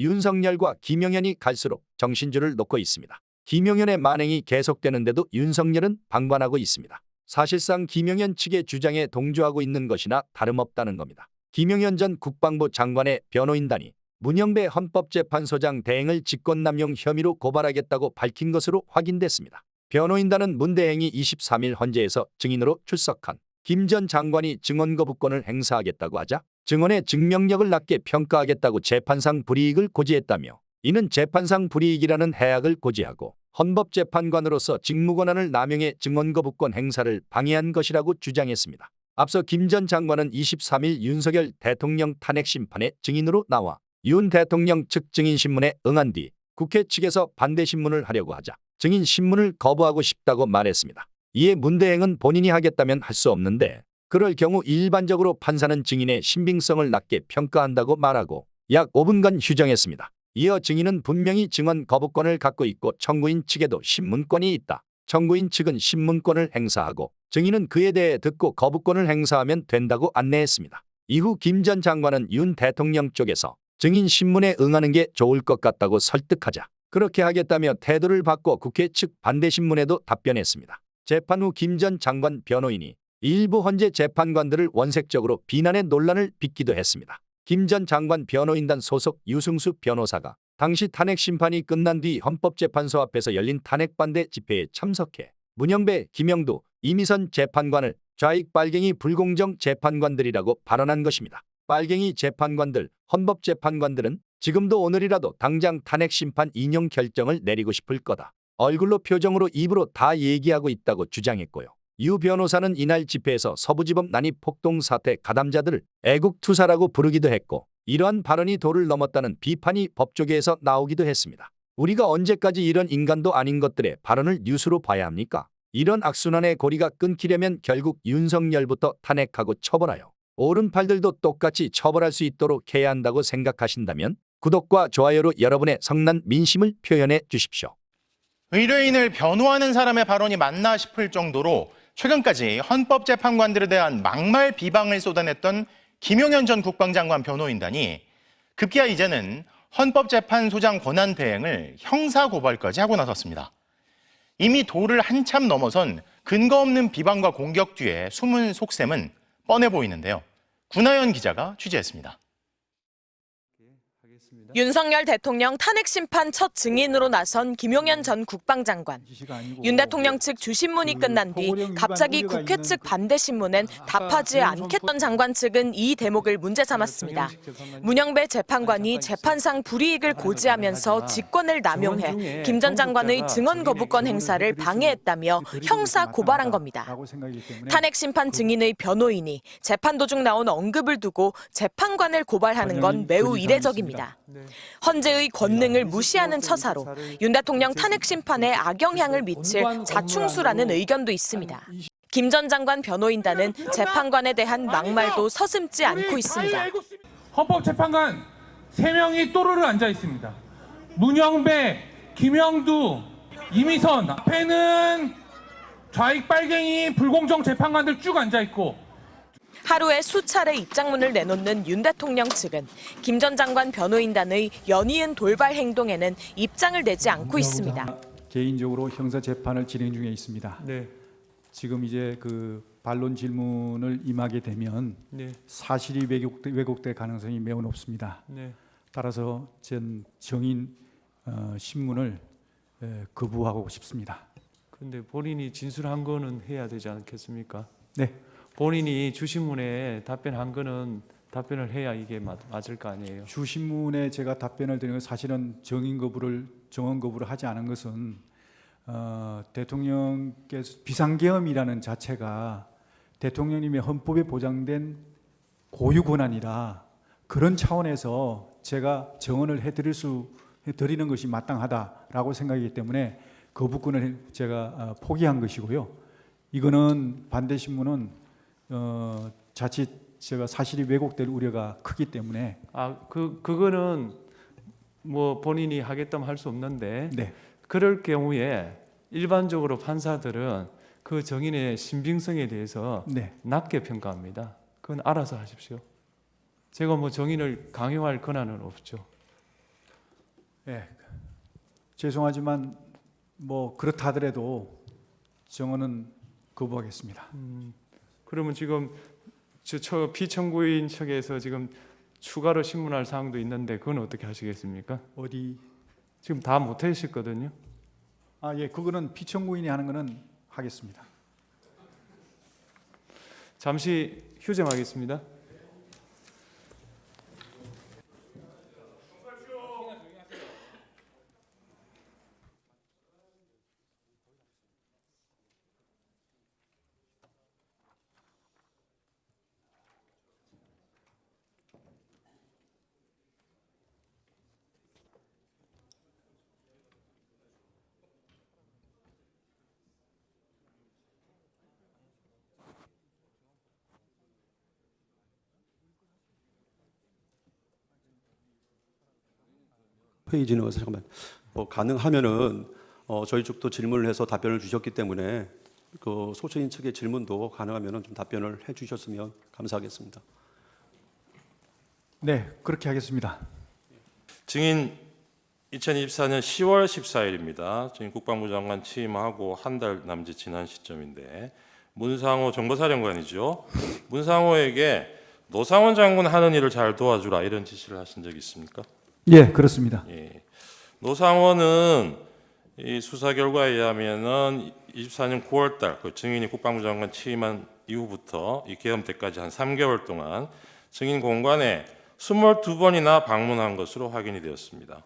윤석열과 김용현이 갈수록 정신줄을 놓고 있습니다. 김용현의 만행이 계속되는데도 윤석열은 방관하고 있습니다. 사실상 김용현 측의 주장에 동조하고 있는 것이나 다름없다는 겁니다. 김용현 전 국방부 장관의 변호인단이 문영배 헌법재판소장 대행을 직권남용 혐의로 고발하겠다고 밝힌 것으로 확인됐습니다. 변호인단은 문 대행이 23일 헌재에서 증인으로 출석한 김 전 장관이 증언 거부권을 행사하겠다고 하자 증언의 증명력을 낮게 평가하겠다고 재판상 불이익을 고지했다며 이는 재판상 불이익이라는 해악을 고지하고 헌법재판관으로서 직무권한을 남용해 증언 거부권 행사를 방해한 것이라고 주장했습니다. 앞서 김 전 장관은 23일 윤석열 대통령 탄핵 심판에 증인으로 나와 윤 대통령 측 증인 신문에 응한 뒤 국회 측에서 반대 신문을 하려고 하자 증인 신문을 거부하고 싶다고 말했습니다. 이에 문 대행은 본인이 하겠다면 할 수 없는데 그럴 경우 일반적으로 판사는 증인의 신빙성을 낮게 평가한다고 말하고 약 5분간 휴정했습니다. 이어 증인은 분명히 증언 거부권을 갖고 있고 청구인 측에도 신문권이 있다. 청구인 측은 신문권을 행사하고 증인은 그에 대해 듣고 거부권을 행사하면 된다고 안내했습니다. 이후 김 전 장관은 윤 대통령 쪽에서 증인 신문에 응하는 게 좋을 것 같다고 설득하자 그렇게 하겠다며 태도를 바꿔 국회 측 반대 신문에도 답변했습니다. 재판 후 김 전 장관 변호인이 일부 헌재 재판관들을 원색적으로 비난의 논란을 빚기도 했습니다. 김 전 장관 변호인단 소속 유승수 변호사가 당시 탄핵 심판이 끝난 뒤 헌법재판소 앞에서 열린 탄핵 반대 집회에 참석해 문영배, 김영두, 이미선 재판관을 좌익 빨갱이 불공정 재판관들이라고 발언한 것입니다. 빨갱이 재판관들, 헌법재판관들은 지금도 오늘이라도 당장 탄핵 심판 인용 결정을 내리고 싶을 거다. 얼굴로 표정으로 입으로 다 얘기하고 있다고 주장했고요. 유 변호사는 이날 집회에서 서부지법 난입 폭동 사태 가담자들을 애국투사라고 부르기도 했고 이러한 발언이 도를 넘었다는 비판이 법조계에서 나오기도 했습니다. 우리가 언제까지 이런 인간도 아닌 것들의 발언을 뉴스로 봐야 합니까? 이런 악순환의 고리가 끊기려면 결국 윤석열부터 탄핵하고 처벌하여 오른팔들도 똑같이 처벌할 수 있도록 해야 한다고 생각하신다면 구독과 좋아요로 여러분의 성난 민심을 표현해 주십시오. 의뢰인을 변호하는 사람의 발언이 맞나 싶을 정도로 최근까지 헌법재판관들에 대한 막말 비방을 쏟아냈던 김용현 전 국방장관 변호인단이 급기야 이제는 헌법재판소장 권한 대행을 형사 고발까지 하고 나섰습니다. 이미 도를 한참 넘어선 근거 없는 비방과 공격 뒤에 숨은 속셈은 뻔해 보이는데요. 구나연 기자가 취재했습니다. 윤석열 대통령 탄핵 심판 첫 증인으로 나선 김용현 전 국방장관. 윤 대통령 측 주신문이 끝난 뒤 갑자기 국회 측 반대 신문엔 답하지 않겠던 장관 측은 이 대목을 문제 삼았습니다. 문영배 재판관이 재판상 불이익을 고지하면서 직권을 남용해 김 전 장관의 증언 거부권 행사를 방해했다며 형사 고발한 겁니다. 탄핵 심판 증인의 변호인이 재판 도중 나온 언급을 두고 재판관을 고발하는 건 매우 이례적입니다. 헌재의 권능을 무시하는 처사로 윤 대통령 탄핵 심판에 악영향을 미칠 자충수라는 의견도 있습니다. 김 전 장관 변호인단은 재판관에 대한 막말도 서슴지 않고 있습니다. 헌법재판관 3명이 또르르 앉아 있습니다. 문영배, 김영두, 이미선 앞에는 좌익 빨갱이 불공정 재판관들 쭉 앉아 있고 하루에 수차례 입장문을 내놓는 윤 대통령 측은 김 전 장관 변호인단의 연이은 돌발 행동에는 입장을 내지 않고 있습니다. 개인적으로 형사 재판을 진행 중에 있습니다. 네, 지금 이제 그 반론 질문을 임하게 되면 네, 사실이 왜곡돼, 왜곡될 가능성이 매우 높습니다. 네. 따라서 전 정인 어, 신문을 에, 거부하고 싶습니다. 근데 본인이 진술한 거는 해야 되지 않겠습니까? 네, 본인이 주신문에 답변한 거는 답변을 해야 이게 맞, 맞을 거 아니에요. 주신문에 제가 답변을 드리는 건 사실은 정인 거부를 정언 거부를 하지 않은 것은 어, 대통령께서 비상계엄이라는 자체가 대통령님의 헌법에 보장된 고유 권한이라 그런 차원에서 제가 정언을 해드릴 수 해드리는 것이 마땅하다라고 생각이기 때문에 거부권을 제가 어, 포기한 것이고요. 이거는 반대 신문은 어, 자칫 제가 사실이 왜곡될 우려가 크기 때문에 아, 그 그거는 뭐 본인이 하겠다면 할 수 없는데 네. 그럴 경우에 일반적으로 판사들은 그 정인의 신빙성에 대해서 네. 낮게 평가합니다. 그건 알아서 하십시오. 제가 뭐 정인을 강요할 권한은 없죠. 예, 죄송하지만 뭐 그렇다 하더라도 정언은 거부하겠습니다. 그러면 지금 저, 저 피청구인 측에서 지금 추가로 신문할 사항도 있는데 그건 어떻게 하시겠습니까? 어디 지금 다 못 하셨거든요. 아 예, 그거는 피청구인이 하는 거는 하겠습니다. 잠시 휴정하겠습니다. 회의 진행해서 잠깐만 뭐 가능하면은 어, 저희 쪽도 질문을 해서 답변을 주셨기 때문에 그 소처인 측의 질문도 가능하면은 좀 답변을 해주셨으면 감사하겠습니다. 네, 그렇게 하겠습니다. 증인 2024년 10월 14일입니다. 증인 국방부 장관 취임하고 한 달 남짓 지난 시점인데 문상호 정보사령관이죠. 문상호에게 노상원 장군 하는 일을 잘 도와주라 이런 지시를 하신 적 있습니까? 예, 그렇습니다. 예. 노상원은 이 수사 결과에 의하면은 24년 9월달 그 증인이 국방부 장관 취임한 이후부터 이 계엄 때까지 한 3개월 동안 증인 공관에 22번이나 방문한 것으로 확인이 되었습니다.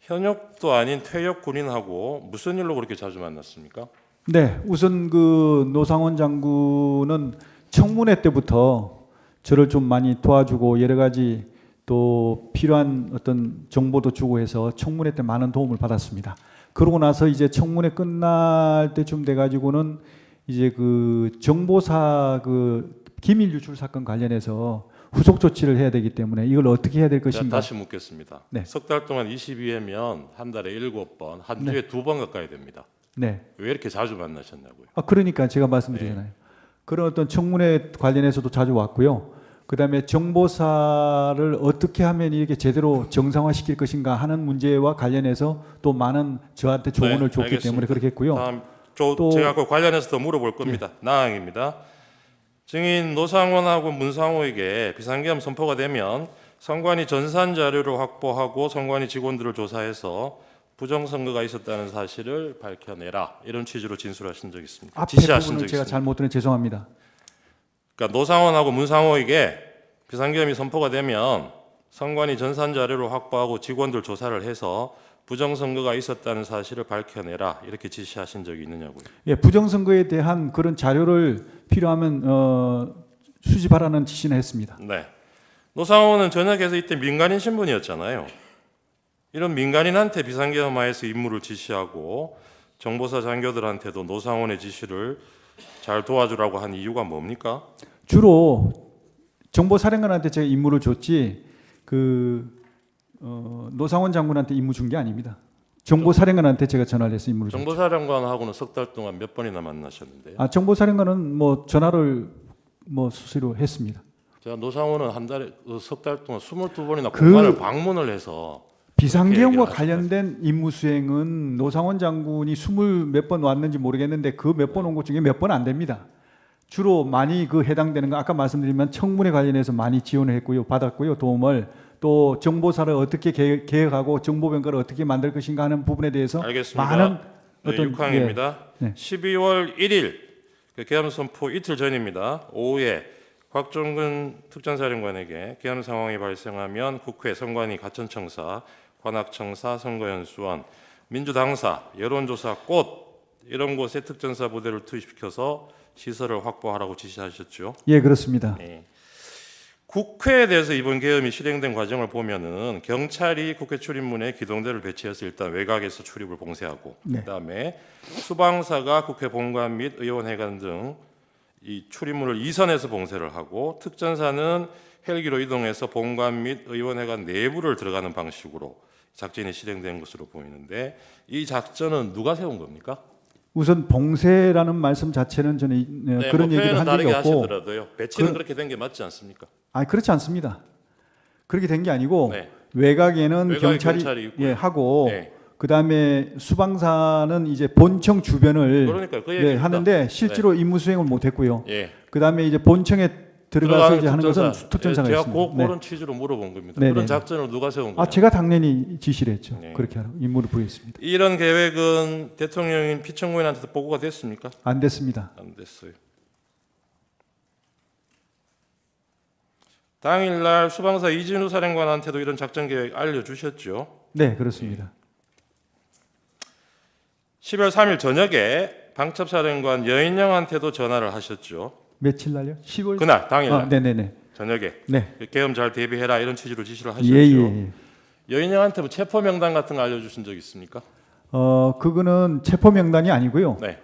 현역도 아닌 퇴역 군인하고 무슨 일로 그렇게 자주 만났습니까? 네, 우선 그 노상원 장군은 청문회 때부터 저를 좀 많이 도와주고 여러 가지 또 필요한 어떤 정보도 주고 해서 청문회 때 많은 도움을 받았습니다. 그러고 나서 이제 청문회 끝날 때쯤 돼 가지고는 이제 그 정보사 그 기밀 유출 사건 관련해서 후속 조치를 해야 되기 때문에 이걸 어떻게 해야 될 자, 것인가? 다시 묻겠습니다. 네. 석 달 동안 22회면 한 달에 7번, 한 주에 두번 가까이 됩니다. 네. 왜 이렇게 자주 만나셨냐고요? 아, 그러니까 제가 말씀드리잖아요. 그런 어떤 청문회 관련해서도 자주 왔고요. 그다음에 정보사를 어떻게 하면 이렇게 제대로 정상화시킬 것인가 하는 문제와 관련해서 또 많은 저한테 조언을 네, 줬기 알겠습니다. 때문에 그렇게 했고요. 다음 저, 또- 예. 제가 그 관련해서 더 물어볼 겁니다. 나항입니다. 증인 노상원하고 문상호에게 비상계엄 선포가 되면 선관위 전산 자료를 확보하고 선관위 직원들을 조사해서 부정선거가 있었다는 사실을 밝혀내라 이런 취지로 진술하신 적 있습니까? 앞에 지시하신 부분을 적 제가 있습니까? 잘못 들은 죄송합니다. 그러니까 노상원하고 문상호에게 비상계엄이 선포가 되면 선관위 전산 자료를 확보하고 직원들 조사를 해서 부정선거가 있었다는 사실을 밝혀내라 이렇게 지시하신 적이 있느냐고요. 예, 부정선거에 대한 그런 자료를 필요하면 어, 수집하라는 지시는 했습니다. 네. 노상호는 전역에서 이때 민간인 신분이었잖아요. 이런 민간인한테 비상계엄하에서 임무를 지시하고 정보사 장교들한테도 노상원의 지시를 잘 도와주라고 한 이유가 뭡니까? 주로 정보사령관한테 제가 임무를 줬지 그 어, 노상원 장군한테 임무 준 게 아닙니다. 정보사령관한테 제가 전화를 해서 임무를 줬죠. 정보사령관하고는 석 달 동안 몇 번이나 만나셨는데요. 아, 정보사령관은 뭐 전화를 뭐 수시로 했습니다. 제가 노상원은 한 달에 석 달 동안 22번이나 그- 공간을 방문을 해서 비상계엄과 관련된 임무 수행은 노상원 장군이 스물 몇 번 왔는지 모르겠는데 그 몇 번 온 것 중에 몇 번 안 됩니다. 주로 많이 그 해당되는 거 아까 말씀드리면 청문회 관련해서 많이 지원을 했고요, 받았고요, 도움을 또 정보사를 어떻게 개- 개혁하고 정보변과를 어떻게 만들 것인가 하는 부분에 대해서 알겠습니다. 많은 네, 어떤 6항입니다. 예, 네. 12월 1일 그 계엄 선포 이틀 전입니다. 오후에 곽종근 특전사령관에게 계엄 상황이 발생하면 국회 선관위 가천청사 관악청사 선거연수원 민주당사 여론조사 꽃 이런 곳에 특전사 부대를 투입시켜서 시설을 확보하라고 지시하셨죠. 예 그렇습니다. 예. 국회에 대해서 이번 계엄이 실행된 과정을 보면은 경찰이 국회 출입문에 기동대를 배치해서 일단 외곽에서 출입을 봉쇄하고 네. 그다음에 수방사가 국회 본관 및 의원회관 등 이 출입문을 이선해서 봉쇄를 하고 특전사는 헬기로 이동해서 본관 및 의원회관 내부를 들어가는 방식으로 작전이 실행된 것으로 보이는데 이 작전은 누가 세운 겁니까? 우선 봉쇄라는 말씀 자체는 저는 이- 어, 네, 그런 뭐 얘기를 한 적이 없고 하시더라도요. 배치는 그- 그렇게 된 게 맞지 않습니까? 아 그렇지 않습니다. 그렇게 된 게 아니고 네. 외곽에는 외곽에 경찰이, 경찰이. 예, 하고 네. 그다음에 수방사는 이제 본청 주변을. 그 네, 얘기입니다. 하는데 실제로 임무 수행을 못 했고요. 예. 그다음에 이제 본청에 들어가서 이제 하는 것은 특전사. 특전사가 예, 제가 있습니다. 그, 네. 그런 취지로 물어본 겁니다. 네, 그런 네. 작전을 누가 세운 거예요? 아, 제가 당연히 지시를 했죠. 네. 그렇게 하라고 임무를 부여했습니다. 이런 계획은 대통령인 피청구인한테도 보고가 됐습니까? 안 됐습니다. 안 됐어요. 당일날 수방사 이진우 사령관한테도 이런 작전 계획 알려주셨죠. 네, 그렇습니다. 10월 3일 저녁에 방첩 사령관 여인영한테도 전화를 하셨죠. 며칠 날요? 10월 그날 당일날 아, 네, 네, 네. 저녁에 네. 계엄 잘 대비해라 이런 취지로 지시를 하셨죠. 예, 예, 예. 여인영한테 뭐 체포 명단 같은 거 알려주신 적 있습니까? 어, 그거는 체포 명단이 아니고요. 네.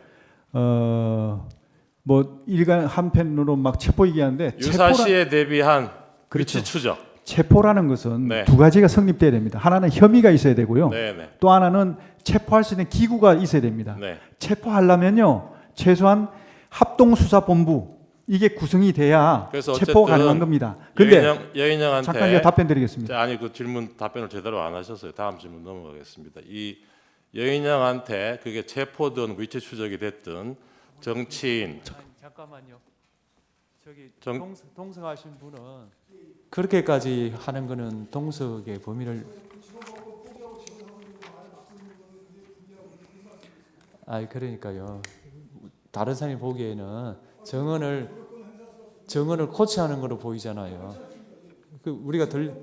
어, 뭐 일간 한편으로 막 체포 얘기하는데 유사시에 대비한 그렇죠. 위치 추적. 체포라는 것은 네. 두 가지가 성립돼야 됩니다. 하나는 혐의가 있어야 되고요. 네네. 또 하나는 체포할 수 있는 기구가 있어야 됩니다. 네. 체포하려면요 최소한 합동수사본부 이게 구성이 돼야 그래서 체포가 가능한 겁니다. 근데 여인영, 잠깐 제가 답변 드리겠습니다. 자, 아니 그 질문 답변을 제대로 안 하셨어요. 다음 질문 넘어가겠습니다. 이 여인영한테 그게 체포든 위치 추적이 됐든 정치인 잠깐만요. 저기 정- 동석, 동석 하신 분은 그렇게까지 하는 거는 동석의 범위를 아 그러니까요. 다른 사람이 보기에는 정언을 정언을 코치하는 거로 보이잖아요. 그 우리가 들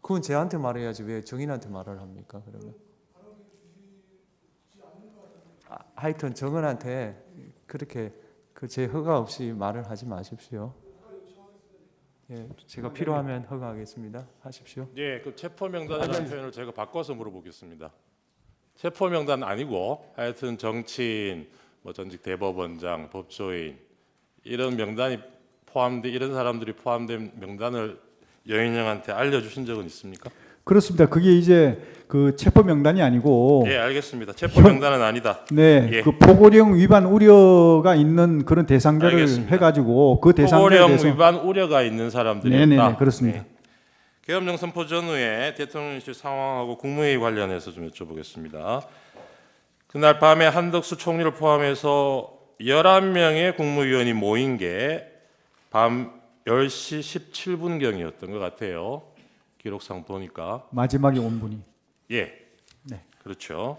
그건 제한테 말해야지 왜 정인한테 말을 합니까? 그러면 아, 하여튼 정은한테 그렇게 그 제 허가 없이 말을 하지 마십시오. 예, 제가 필요하면 허가하겠습니다. 하십시오. 예, 그 체포 명단이라는 표현을 제가 바꿔서 물어보겠습니다. 체포 명단 아니고 하여튼 정치인, 뭐 전직 대법원장, 법조인 이런 명단이 포함돼 이런 사람들이 포함된 명단을 여인영한테 알려주신 적은 있습니까? 그렇습니다. 그게 이제 그 체포 명단이 아니고 예, 알겠습니다. 체포 명단은 아니다. 네, 예. 그 포고령 위반 우려가 있는 그런 대상자를 알겠습니다. 해가지고 그 대상자에 포고령 대해서 위반 우려가 있는 사람들이다. 네네네 그렇습니다. 계엄령 선포 전후에 대통령실 상황하고 국무회의 관련해서 좀 여쭤보겠습니다. 그날 밤에 한덕수 총리를 포함해서 11명의 국무위원이 모인 게 밤 10시 17분경이었던 것 같아요. 기록상 보니까. 마지막에 온 분이 예. 네. 그렇죠.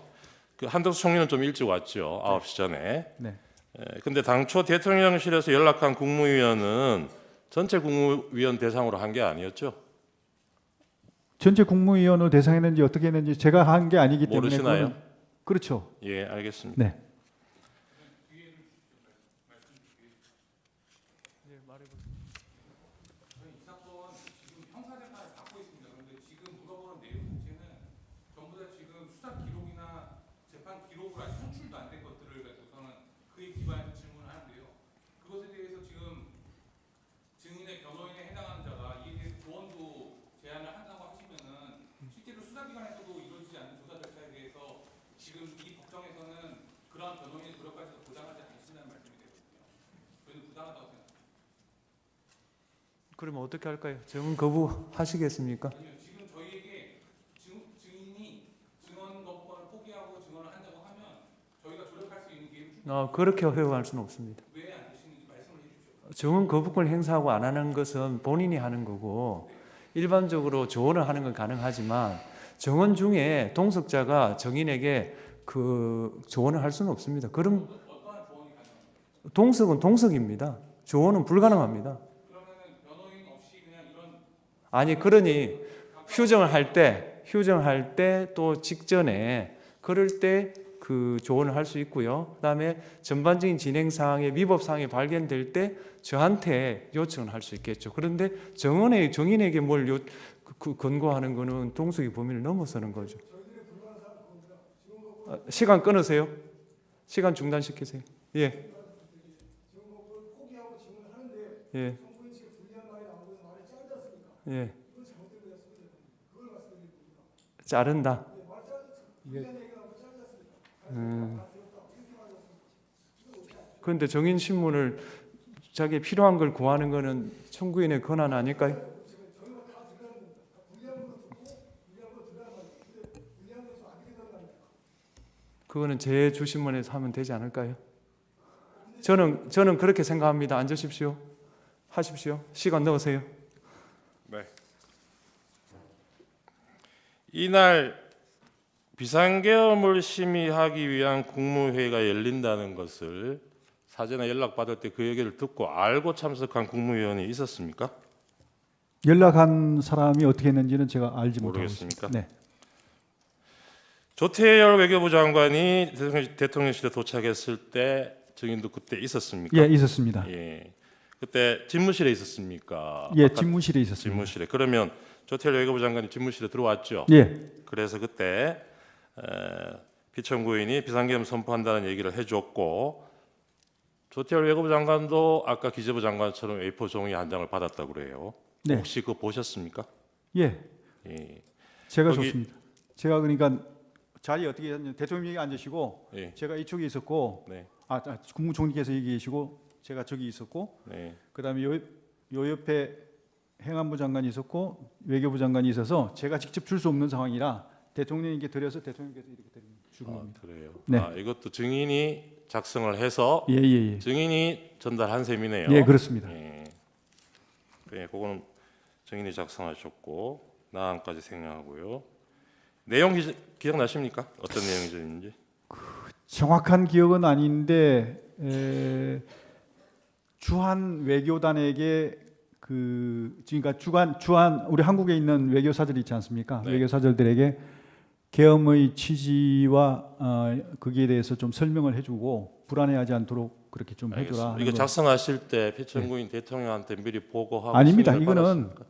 그 한덕수 총리는 좀 일찍 왔죠. 9시 전에. 네. 예, 근데 당초 대통령실에서 연락한 국무위원은 전체 국무위원 대상으로 한 게 아니었죠. 전체 국무위원을 대상했는지 어떻게 했는지 제가 한 게 아니기 때문에 모르시나요? 그거는- 그렇죠. 예, 알겠습니다. 네. 전부 다 지금 수사 기록이나 재판 기록으로 아직 송출도 안 된 것들을 가지고서는 그에 기반해서 질문하는데요. 그것에 대해서 지금 증인의 변호인에 해당하는 자가 이에 대해서 조언도 제안을 한다고 하시면은 실제로 수사기관에서도 이루어지지 않는 조사 절차에 대해서 지금 이 법정에서는 그러한 변호인의 노력까지도 보장하지 않으신다는 말씀이 되거든요. 생각합니다. 그러면 어떻게 할까요? 정은 거부하시겠습니까? 지금 저희에게 증, 증인이 증언 거부권을 포기하고 증언을 한다고 하면 저희가 조력할 수 있는 게 어, 그렇게 허용할 수는 없습니다. 왜안 되시는지 말씀을 해주십시오. 정은 거부권을 행사하고 안 하는 것은 본인이 하는 거고 일반적으로 조언을 하는 건 가능하지만 정원 중에 동석자가 정인에게 그 조언을 할 수는 없습니다. 그럼 동석은 동석입니다. 조언은 불가능합니다. 아니 그러니 휴정을 할 때 휴정할 때 또 직전에 그럴 때 그 조언을 할 수 있고요. 그다음에 전반적인 진행 사항에 위법 사항이 발견될 때 저한테 요청을 할 수 있겠죠. 그런데 정원의 정인에게 뭘 요, 그, 그 권고하는 거는 동석의 범위를 넘어서는 거죠. 아, 시간 끊으세요. 시간 중단시키세요. 예. 예. 예. 자른다. 음. 그런데 정인 신문을 자기 필요한 걸 구하는 거는 청구인의 권한 아닐까요? 그거는 제 주신문에서 하면 되지 않을까요? 저는 저는 그렇게 생각합니다. 앉으십시오. 하십시오. 시간 넣으세요. 네. 이날 비상계엄을 심의하기 위한 국무회의가 열린다는 것을 사전에 연락받을 때 그 얘기를 듣고 알고 참석한 국무위원이 있었습니까? 연락한 사람이 어떻게 했는지는 제가 알지 모르겠습니까? 네. 조태열 외교부 장관이 대통령- 대통령실에 도착했을 때 증인도 그때 있었습니까? 예, 있었습니다. 예. 그때 집무실에 있었습니까? 예, 바깥 집무실에 있었습니다. 집무실에. 그러면 조태열 외교부 장관이 집무실에 들어왔죠. 예, 그래서 그때 에, 피청구인이 비상계엄 선포한다는 얘기를 해줬고 조태열 외교부 장관도 아까 기재부 장관처럼 A4 종이 한 장을 받았다고 그래요. 네. 혹시 그거 보셨습니까? 예, 예. 제가 거기- 좋습니다. 제가 그러니까 자리에 어떻게 했냐면 대통령이 앉으시고 예. 제가 이쪽에 있었고 네. 아, 아, 국무총리께서 여기 계시고 제가 저기 있었고 네. 그다음에 요, 요 옆에 행안부 장관이 있었고 외교부 장관이 있어서 제가 직접 줄 수 없는 상황이라 대통령에게 드려서 대통령께서 이렇게 드린 주는 아, 겁니다. 그래요. 네. 아, 이것도 증인이 작성을 해서 예, 예, 예. 증인이 전달한 셈이네요. 예, 그렇습니다. 예. 네, 그거는 증인이 작성하셨고 나안까지 생략하고요. 내용 기, 기억나십니까? 어떤 내용이었는지? 정확한 기억은 아닌데 에, 주한 외교단에게 그 그러니까 주간 주한 우리 한국에 있는 외교사들 있지 않습니까? 네. 외교사들들에게 계엄의 취지와 어, 거기에 대해서 좀 설명을 해주고 불안해하지 않도록 그렇게 좀 해줘라. 알겠습니다. 하는 이거 거. 작성하실 때 피천구인 대통령한테 미리 보고하고 아닙니다. 이거는 받았습니까?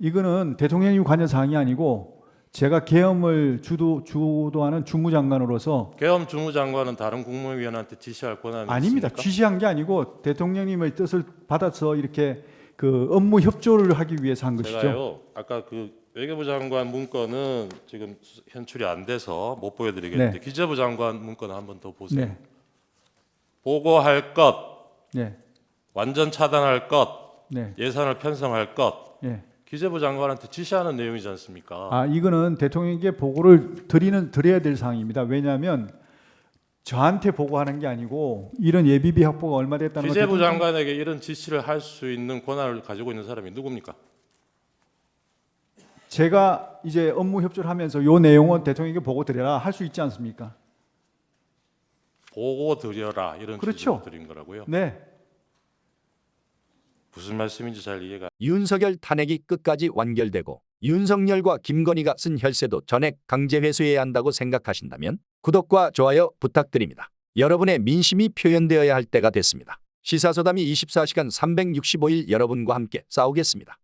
이거는 대통령님 관여 사항이 아니고 제가 계엄을 주도 주도하는 주무장관으로서 계엄 주무장관은 다른 국무위원한테 지시할 권한이 아닙니다. 있습니까? 지시한 게 아니고 대통령님의 뜻을 받아서 이렇게 그 업무 협조를 하기 위해서 한 것이죠. 제가요 아까 그 외교부 장관 문건은 지금 수- 현출이 안 돼서 못 보여드리겠는데 네. 기재부 장관 문건 한번 더 보세요. 네, 보고할 것, 네, 완전 차단할 것, 네, 예산을 편성할 것, 네. 기재부 장관한테 지시하는 내용이지 않습니까? 아 이거는 대통령에게 보고를 드리는 드려야 될 사항입니다. 왜냐하면 저한테 보고하는 게 아니고 이런 예비비 확보가 얼마 됐다는 걸 기재부 대통령- 장관에게 이런 지시를 할 수 있는 권한을 가지고 있는 사람이 누굽니까? 제가 이제 업무 협조를 하면서 요 내용은 대통령에게 보고 드려라 할 수 있지 않습니까? 보고 드려라 이런 그렇죠. 드린 거라고요. 네. 무슨 말씀인지 잘 이해가. 윤석열 탄핵이 끝까지 완결되고 윤석열과 김건희가 쓴 혈세도 전액 강제 회수해야 한다고 생각하신다면 구독과 좋아요 부탁드립니다. 여러분의 민심이 표현되어야 할 때가 됐습니다. 시사소담이 24시간 365일 여러분과 함께 싸우겠습니다.